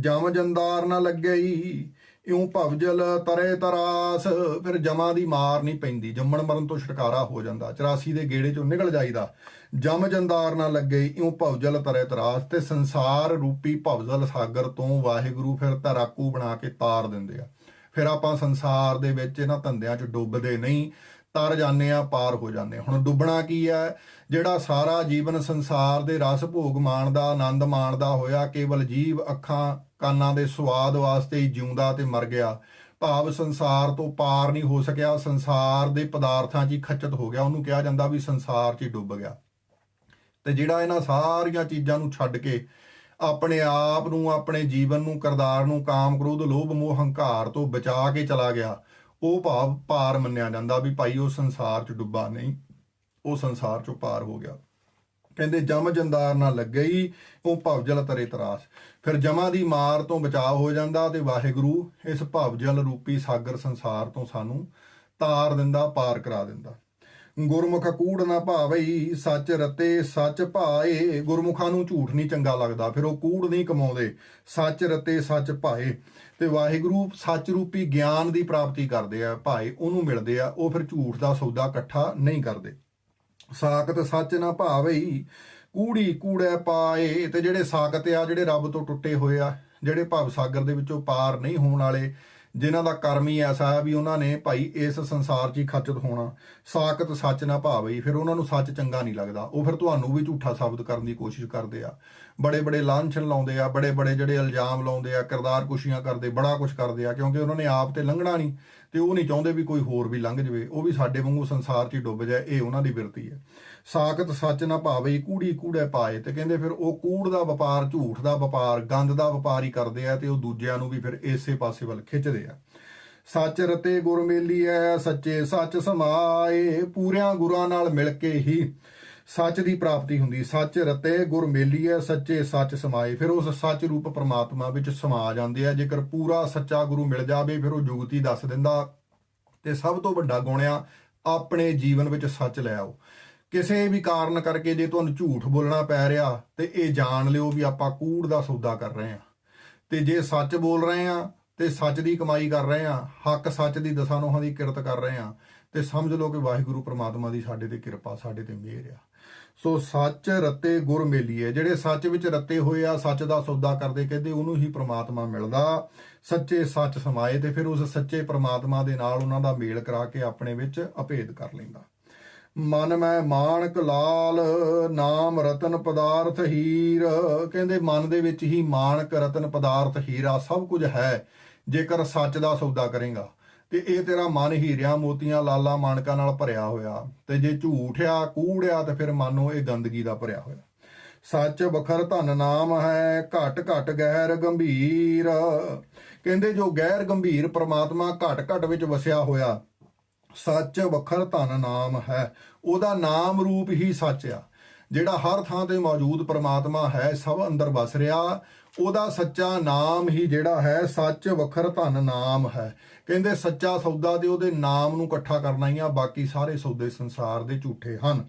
ਜਮ ਜੰਦਾਰ ਨਾ ਲੱਗਈ, ਇਉਂ ਭਵਜਲ ਤਰੇ ਤਰਾਸ, ਫਿਰ ਜਮਾਂ ਦੀ ਮਾਰ ਨਹੀਂ ਪੈਂਦੀ, ਜੰਮਣ ਮਰਨ ਤੋਂ ਛੁਟਕਾਰਾ ਹੋ ਜਾਂਦਾ 84 ਦੇ ਗੇੜੇ ਚੋਂ ਨਿਕਲ ਜਾਈਦਾ। ਜਮ ਜੰਦਾਰ ਨਾ ਲੱਗੇ, ਇਉਂ ਭਵਜਲ ਤਰੇ ਤਰਾਸ, ਤੇ ਸੰਸਾਰ ਰੂਪੀ ਭਵਜਲ ਸਾਗਰ ਤੋਂ ਵਾਹਿਗੁਰੂ ਫਿਰ ਤਰਾਕੂ ਬਣਾ ਕੇ ਤਾਰ ਦਿੰਦੇ ਆ। ਫਿਰ ਆਪਾਂ ਸੰਸਾਰ ਦੇ ਵਿੱਚ ਇਹਨਾਂ ਧੰਦਿਆਂ 'ਚ ਡੁੱਬਦੇ ਨਹੀਂ, ਤਰ ਜਾਂਦੇ ਆ, ਪਾਰ ਹੋ ਜਾਂਦੇ ਹੁਣ ਡੁੱਬਣਾ ਕੀ ਹੈ ਜਿਹੜਾ ਸਾਰਾ ਜੀਵਨ ਸੰਸਾਰ ਦੇ ਰਸ ਭੋਗ ਮਾਣਦਾ, ਆਨੰਦ ਮਾਣਦਾ ਹੋਇਆ, ਕੇਵਲ ਜੀਵ ਅੱਖਾਂ ਕੰਨਾਂ ਦੇ ਸਵਾਦ ਵਾਸਤੇ ਹੀ ਜਿਉਂਦਾ ਤੇ ਮਰ ਗਿਆ। ਭਾਵ ਸੰਸਾਰ ਤੋਂ ਪਾਰ ਨਹੀਂ ਹੋ ਸਕਿਆ, ਸੰਸਾਰ ਦੇ ਪਦਾਰਥਾਂ 'ਚ ਹੀ ਖੱਚਤ ਹੋ ਗਿਆ। ਉਹਨੂੰ ਕਿਹਾ ਜਾਂਦਾ ਵੀ ਸੰਸਾਰ 'ਚ ਹੀ ਡੁੱਬ ਗਿਆ। ਤੇ ਜਿਹੜਾ ਇਹਨਾਂ ਸਾਰੀਆਂ ਚੀਜ਼ਾਂ ਨੂੰ ਛੱਡ ਕੇ ਆਪਣੇ ਆਪ ਨੂੰ, ਆਪਣੇ ਜੀਵਨ ਨੂੰ, ਕਰਦਾਰ ਨੂੰ, ਕਾਮ ਕ੍ਰੋਧ, ਲੋਭ, ਮੋਹ, ਹੰਕਾਰ ਤੋਂ ਬਚਾ ਕੇ ਚਲਾ ਗਿਆ, ਉਹ ਭਾਵ ਪਾਰ ਮੰਨਿਆ ਜਾਂਦਾ ਵੀ ਭਾਈ ਉਹ ਸੰਸਾਰ 'ਚ ਡੁੱਬਾ ਨਹੀਂ, ਉਹ ਸੰਸਾਰ 'ਚੋਂ ਪਾਰ ਹੋ ਗਿਆ। ਕਹਿੰਦੇ ਜਮ ਜੰਦਾਰ ਨਾ ਲੱਗਈ ਉਹ ਭਵਜਲ ਤਰੇ ਤਰਾਸ। ਫਿਰ ਜਮਾਂ ਦੀ ਮਾਰ ਤੋਂ ਬਚਾਅ ਹੋ ਜਾਂਦਾ ਤੇ ਵਾਹਿਗੁਰੂ ਇਸ ਭਵਜਲ ਰੂਪੀ ਸਾਗਰ ਸੰਸਾਰ ਤੋਂ ਸਾਨੂੰ ਤਾਰ ਦਿੰਦਾ, ਪਾਰ ਕਰਾ ਦਿੰਦਾ। ਗੁਰਮੁਖ ਕੂੜ ਨਾ ਭਾਵਈ ਸੱਚ ਰਤੇ ਸੱਚ ਭਾਏ। ਗੁਰਮੁਖਾਂ ਨੂੰ ਝੂਠ ਨਹੀਂ ਚੰਗਾ ਲੱਗਦਾ, ਫਿਰ ਉਹ ਕੂੜ ਨਹੀਂ ਕਮਾਉਂਦੇ। ਸੱਚ ਰਤੇ ਸੱਚ ਭਾਏ। ਤੇ ਵਾਹਿਗੁਰੂ ਸੱਚ ਰੂਪੀ ਗਿਆਨ ਦੀ ਪ੍ਰਾਪਤੀ ਕਰਦੇ ਆ, ਭਾਏ ਉਹਨੂੰ ਮਿਲਦੇ ਆ, ਉਹ ਫਿਰ ਝੂਠ ਦਾ ਸੌਦਾ ਇਕੱਠਾ ਨਹੀਂ ਕਰਦੇ। ਸਾਖਤ ਸੱਚ ਨਾ ਭਾਵਈ ਕੂੜੀ ਕੂੜੈ ਪਾਏ। ਤੇ ਜਿਹੜੇ ਸਾਖਤ ਆ, ਜਿਹੜੇ ਰੱਬ ਤੋਂ ਟੁੱਟੇ ਹੋਏ ਆ, ਜਿਹੜੇ ਭਵ ਸਾਗਰ ਦੇ ਵਿੱਚੋਂ ਪਾਰ ਨਹੀਂ ਹੋਣ ਵਾਲੇ ਜਿਨ੍ਹਾਂ ਦਾ ਕਰਮ ਹੀ ਐਸਾ ਹੈ ਵੀ ਉਹਨਾਂ ਨੇ ਭਾਈ ਇਸ ਸੰਸਾਰ 'ਚ ਹੀ ਖੱਚਤ ਹੋਣਾ ਸਾਖਤ ਸੱਚ ਨਾ ਭਾਵਈ ਫਿਰ ਉਹਨਾਂ ਨੂੰ ਸੱਚ ਚੰਗਾ ਨਹੀਂ ਲੱਗਦਾ। ਉਹ ਫਿਰ ਤੁਹਾਨੂੰ ਵੀ ਝੂਠਾ ਸਾਬਤ ਕਰਨ ਦੀ ਕੋਸ਼ਿਸ਼ ਕਰਦੇ ਆ। ਬੜੇ ਬੜੇ ਲਾਂਛਨ ਲਾਉਂਦੇ ਆ ਬੜੇ ਬੜੇ ਜਿਹੜੇ ਇਲਜ਼ਾਮ ਲਾਉਂਦੇ ਆ, ਕਿਰਦਾਰ ਕੁਸ਼ੀਆਂ ਕਰਦੇ, ਬੜਾ ਕੁਝ ਕਰਦੇ ਆ, ਕਿਉਂਕਿ ਉਹਨਾਂ ਨੇ ਆਪ ਤੇ ਲੰਘਣਾ ਨਹੀਂ ਤੇ ਉਹ ਨਹੀਂ ਚਾਹੁੰਦੇ ਵੀ ਕੋਈ ਹੋਰ ਵੀ ਲੰਘ ਜਵੇ। ਉਹ ਵੀ ਸਾਡੇ ਵਾਂਗੂ ਸੰਸਾਰ 'ਚ ਹੀ ਡੁੱਬ ਜਾਏ, ਇਹ ਉਹਨਾਂ ਦੀ ਬਿਰਤੀ ਹੈ। ਸਾਖਤ ਸੱਚ ਨਾ ਭਾਵੇ, ਕੂੜੀ ਕੂੜੇ ਪਾਏ। ਤੇ ਕਹਿੰਦੇ ਫਿਰ ਉਹ ਕੂੜ ਦਾ ਵਪਾਰ, ਝੂਠ ਦਾ ਵਪਾਰ, ਗੰਦ ਦਾ ਵਪਾਰ ਹੀ ਕਰਦੇ ਆ ਤੇ ਉਹ ਦੂਜਿਆਂ ਨੂੰ ਵੀ ਫਿਰ ਇਸੇ ਪਾਸੇ ਵੱਲ ਖਿੱਚਦੇ ਆ। ਸੱਚ ਰਤੇ ਗੁਰ ਮੇਲੀ ਸੱਚੇ ਸੱਚ ਸਮਾਏ, ਪੂਰਿਆਂ ਗੁਰਾਂ ਨਾਲ ਮਿਲ ਕੇ ਹੀ ਸੱਚ ਦੀ ਪ੍ਰਾਪਤੀ ਹੁੰਦੀ। ਸੱਚ ਰਤੇ ਗੁਰ ਮੇਲੀ ਸੱਚੇ ਸੱਚ ਸਮਾਏ। ਫਿਰ ਉਸ ਸੱਚ ਰੂਪ ਪਰਮਾਤਮਾ ਵਿੱਚ ਸਮਾ ਜਾਂਦੇ ਆ। ਜੇਕਰ ਪੂਰਾ ਸੱਚਾ ਗੁਰੂ ਮਿਲ ਜਾਵੇ, ਫਿਰ ਉਹ ਜੁਗਤੀ ਦੱਸ ਦਿੰਦਾ। ਤੇ ਸਭ ਤੋਂ ਵੱਡਾ ਗੁਣ ਆ, ਆਪਣੇ ਜੀਵਨ ਵਿੱਚ ਸੱਚ ਲੈ ਆਓ। ਕਿਸੇ ਵੀ ਕਾਰਨ ਕਰਕੇ ਜੇ ਤੁਹਾਨੂੰ ਝੂਠ ਬੋਲਣਾ ਪੈ ਰਿਹਾ ਤੇ ਇਹ ਜਾਣ ਲਿਓ ਵੀ ਆਪਾਂ ਕੂੜ ਦਾ ਸੌਦਾ ਕਰ ਰਹੇ ਆ ਤੇ ਜੇ ਸੱਚ ਬੋਲ ਰਹੇ ਆ ਤੇ ਸੱਚ ਦੀ ਕਮਾਈ ਕਰ ਰਹੇ ਆ ਹੱਕ ਸੱਚ ਦੀ ਦਸਾਂ ਨੋਹਾਂ ਦੀ ਕਿਰਤ ਕਰ ਰਹੇ ਆ ਤੇ ਸਮਝ ਲਓ ਕਿ ਵਾਹਿਗੁਰੂ ਪ੍ਰਮਾਤਮਾ ਦੀ ਸਾਡੇ ਤੇ ਕਿਰਪਾ, ਸਾਡੇ ਤੇ ਮਿਹਰ ਆ। ਸੋ ਸੱਚ ਰਤੇ ਗੁਰ ਮੇਲੀਏ, ਜਿਹੜੇ ਸੱਚ ਵਿੱਚ ਰਤੇ ਹੋਏ ਆ, ਸੱਚ ਦਾ ਸੌਦਾ ਕਰਦੇ ਕਹਿੰਦੇ ਉਹਨੂੰ ਹੀ ਪ੍ਰਮਾਤਮਾ ਮਿਲਦਾ। ਸੱਚੇ ਸੱਚ ਸਮਾਏ ਤੇ ਫਿਰ ਉਸ ਸੱਚੇ ਪ੍ਰਮਾਤਮਾ ਦੇ ਨਾਲ ਉਹਨਾਂ ਦਾ ਮੇਲ ਕਰਾ ਕੇ ਆਪਣੇ ਵਿੱਚ ਅਭੇਦ ਕਰ ਲੈਂਦਾ। ਮਨ ਮੈਂ ਮਾਨਕ ਲਾਲ, ਨਾਮ ਰਤਨ ਪਦਾਰਥ ਹੀਰ। ਕਹਿੰਦੇ ਮਨ ਦੇ ਵਿੱਚ ਹੀ ਮਾਨਕ ਰਤਨ ਪਦਾਰਥ ਹੀਰਾ ਸਭ ਕੁਝ ਹੈ, ਜੇਕਰ ਸੱਚ ਦਾ ਸੌਦਾ ਕਰੇਗਾ। ਤੇ ਇਹ ਤੇਰਾ ਮਨ ਹੀਰਿਆਂ ਮੋਤੀਆਂ ਲਾਲਾ ਮਾਨਕਾਂ ਨਾਲ ਭਰਿਆ ਹੋਇਆ। ਤੇ ਜੇ ਝੂਠਿਆ ਕੂੜਿਆ ਤੇ ਫਿਰ ਮੰਨੋ ਇਹ ਗੰਦਗੀ ਦਾ ਭਰਿਆ ਹੋਇਆ। ਸੱਚ ਬਖਰ ਧਨ ਨਾਮ ਹੈ, ਘਟ ਘਟ ਗਹਿਰ ਗੰਭੀਰ। ਕਹਿੰਦੇ ਜੋ ਗਹਿਰ ਗੰਭੀਰ ਪ੍ਰਮਾਤਮਾ ਘਟ ਘਟ ਵਿੱਚ ਵਸਿਆ ਹੋਇਆ ਸੱਚ ਵੱਖਰ ਧਨ ਨਾਮ ਹੈ, ਉਹਦਾ ਨਾਮ ਰੂਪ ਹੀ ਸੱਚ ਆ। ਜਿਹੜਾ ਹਰ ਥਾਂ ਤੇ ਮੌਜੂਦ ਪ੍ਰਮਾਤਮਾ ਹੈ, ਸਭ ਅੰਦਰ ਵਸ ਰਿਹਾ, ਉਹਦਾ ਸੱਚਾ ਨਾਮ ਹੀ ਜਿਹੜਾ ਹੈ, ਸੱਚ ਵੱਖਰ ਧਨ ਨਾਮ ਹੈ। ਕਹਿੰਦੇ ਸੱਚਾ ਸੌਦਾ ਤੇ ਉਹਦੇ ਨਾਮ ਨੂੰ ਇਕੱਠਾ ਕਰਨਾ ਹੀ ਆ, ਬਾਕੀ ਸਾਰੇ ਸੌਦੇ ਸੰਸਾਰ ਦੇ ਝੂਠੇ ਹਨ।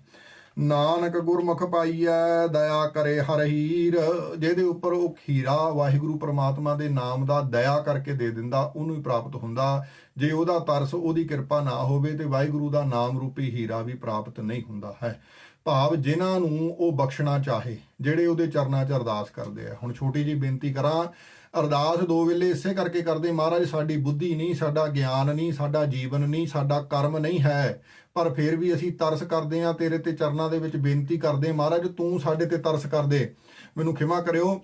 ਨਾਨਕ ਗੁਰਮੁਖ ਪਾਈਐ, ਦਇਆ ਕਰੇ ਹਰ ਹੀਰ। ਜਿਹਦੇ ਉੱਪਰ ਉਹ ਖੀਰਾ ਵਾਹਿਗੁਰੂ ਪ੍ਰਮਾਤਮਾ ਦੇ ਨਾਮ ਦਾ ਦਇਆ ਕਰਕੇ ਦੇ ਦਿੰਦਾ, ਉਹਨੂੰ ਹੀ ਪ੍ਰਾਪਤ ਹੁੰਦਾ। ਜੇ ਉਹਦਾ ਤਰਸ, ਉਹਦੀ ਕਿਰਪਾ ਨਾ ਹੋਵੇ ਤੇ ਵਾਹਿਗੁਰੂ ਦਾ ਨਾਮ ਰੂਪੀ ਹੀਰਾ ਵੀ ਪ੍ਰਾਪਤ ਨਹੀਂ ਹੁੰਦਾ ਹੈ। ਭਾਵ ਜਿਨ੍ਹਾਂ ਨੂੰ ਉਹ ਬਖਸ਼ਣਾ ਚਾਹੇ, ਜਿਹੜੇ ਉਹਦੇ ਚਰਨਾਂ 'ਚ ਅਰਦਾਸ ਕਰਦੇ ਆ। ਹੁਣ ਛੋਟੀ ਜੀ ਬੇਨਤੀ ਕਰਾਂ ਅਰਦਾਸ ਦੋ ਵੇਲੇ ਇਸੇ ਕਰਕੇ ਕਰਦੇ, ਮਹਾਰਾਜ, ਸਾਡੀ ਬੁੱਧੀ ਨਹੀਂ, ਸਾਡਾ ਗਿਆਨ ਨਹੀਂ, ਸਾਡਾ ਜੀਵਨ ਨਹੀਂ, ਸਾਡਾ ਕਰਮ ਨਹੀਂ ਹੈ। ਪਰ ਫਿਰ ਵੀ ਅਸੀਂ ਤਰਸ ਕਰਦੇ ਆ ਤੇਰੇ ਤੇ ਚਰਨਾਂ ਦੇ ਵਿੱਚ ਬੇਨਤੀ ਕਰਦੇ ਮਹਾਰਾਜ, ਤੂੰ ਸਾਡੇ ਤੇ ਤਰਸ ਕਰ ਦੇ। ਮੈਨੂੰ ਖਿਮਾ ਕਰਿਓ।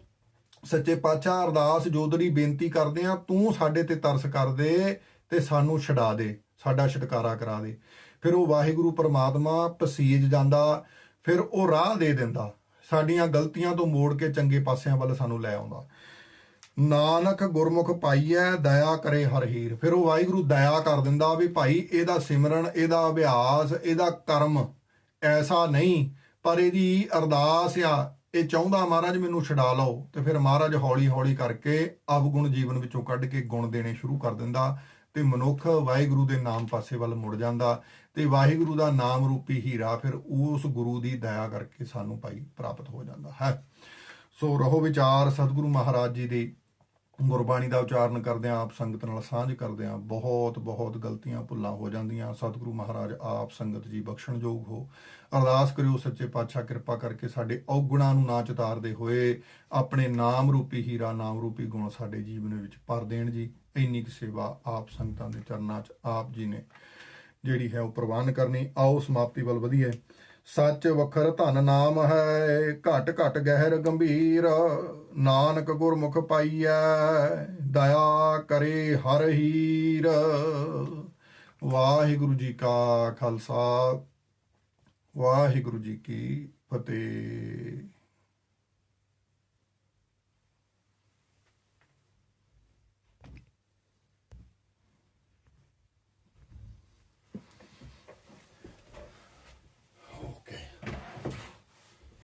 ਸੱਚੇ ਪਾਤਸ਼ਾਹ, ਅਰਦਾਸ ਜੋਦੜੀ ਬੇਨਤੀ ਕਰਦੇ ਆ ਤੂੰ ਸਾਡੇ ਤੇ ਤਰਸ ਕਰ ਦੇ ਤੇ ਸਾਨੂੰ ਛਡਾ ਦੇ, ਸਾਡਾ ਛੁਟਕਾਰਾ ਕਰਾ ਦੇ। ਫਿਰ ਉਹ ਵਾਹਿਗੁਰੂ ਪਰਮਾਤਮਾ ਪਸੀਜ ਜਾਂਦਾ, ਫਿਰ ਉਹ ਰਾਹ ਦੇ ਦਿੰਦਾ, ਸਾਡੀਆਂ ਗਲਤੀਆਂ ਤੋਂ ਮੋੜ ਕੇ ਚੰਗੇ ਪਾਸਿਆਂ ਵੱਲ ਸਾਨੂੰ ਲੈ ਆਉਂਦਾ। ਨਾਨਕ ਗੁਰਮੁਖ ਪਾਈਐ, ਦਇਆ ਕਰੇ ਹਰ ਹੀਰ। ਫਿਰ ਉਹ ਵਾਹਿਗੁਰੂ ਦਇਆ ਕਰ ਦਿੰਦਾ ਵੀ ਭਾਈ ਇਹਦਾ ਸਿਮਰਨ, ਇਹਦਾ ਅਭਿਆਸ, ਇਹਦਾ ਕਰਮ ਐਸਾ ਨਹੀਂ, ਪਰ ਇਹਦੀ ਅਰਦਾਸ ਆ, ਇਹ ਚਾਹੁੰਦਾ ਮਹਾਰਾਜ ਮੈਨੂੰ ਛਡਾ ਲਓ। ਤੇ ਫਿਰ ਮਹਾਰਾਜ ਹੌਲੀ ਹੌਲੀ ਕਰਕੇ ਅਵਗੁਣ ਜੀਵਨ ਵਿੱਚੋਂ ਕੱਢ ਕੇ ਗੁਣ ਦੇਣੇ ਸ਼ੁਰੂ ਕਰ ਦਿੰਦਾ ਤੇ ਮਨੁੱਖ ਵਾਹਿਗੁਰੂ ਦੇ ਨਾਮ ਪਾਸੇ ਵੱਲ ਮੁੜ ਜਾਂਦਾ ਤੇ ਵਾਹਿਗੁਰੂ ਦਾ ਨਾਮ ਰੂਪੀ ਹੀਰਾ ਫਿਰ ਉਸ ਗੁਰੂ ਦੀ ਦਇਆ ਕਰਕੇ ਸਾਨੂੰ ਭਾਈ ਪ੍ਰਾਪਤ ਹੋ ਜਾਂਦਾ ਹੈ। ਸੋ ਰਹੋ ਵਿਚਾਰ ਸਤਿਗੁਰੂ ਮਹਾਰਾਜ ਜੀ ਦੀ ਗੁਰਬਾਣੀ ਦਾ ਉਚਾਰਨ ਕਰਦੇ ਆਪ ਸੰਗਤ ਨਾਲ ਸਾਂਝ ਕਰਦੇ ਆ ਬਹੁਤ ਬਹੁਤ ਗਲਤੀਆਂ ਭੁੱਲਾਂ ਹੋ ਜਾਂਦੀਆਂ। ਸਤਿਗੁਰੂ ਮਹਾਰਾਜ, ਆਪ ਸੰਗਤ ਜੀ ਬਖਸ਼ਣਯੋਗ ਹੋ। ਅਰਦਾਸ ਕਰਿਓ ਸੱਚੇ ਪਾਤਸ਼ਾਹ, ਕਿਰਪਾ ਕਰਕੇ ਸਾਡੇ ਔਗੁਣਾਂ ਨੂੰ ਨਾ ਚਤਾਰਦੇ ਹੋਏ ਆਪਣੇ ਨਾਮ ਰੂਪੀ ਹੀਰਾ, ਨਾਮ ਰੂਪੀ ਗੁਣ ਸਾਡੇ ਜੀਵਨ ਵਿੱਚ ਭਰ ਦੇਣ ਜੀ। ਇੰਨੀ ਕੁ ਸੇਵਾ ਆਪ ਸੰਗਤਾਂ ਦੇ ਚਰਨਾਂ 'ਚ ਆਪ ਜੀ ਨੇ ਜਿਹੜੀ ਹੈ ਉਹ ਪ੍ਰਵਾਨ ਕਰਨੀ। ਆਓ, ਸਮਾਪਤੀ ਵੱਲ ਵਧੀਏ। ਸੱਚ ਵਖਰ ਧਨ ਨਾਮ ਹੈ, ਘਟ ਘਟ ਗਹਿਰ ਗੰਭੀਰ, ਨਾਨਕ ਗੁਰਮੁਖ ਪਾਈਐ, ਦਇਆ ਕਰੇ ਹਰ ਹੀਰ। ਵਾਹਿਗੁਰੂ ਜੀ ਕਾ ਖਾਲਸਾ, ਵਾਹਿਗੁਰੂ ਜੀ ਕੀ ਫਤਿਹ।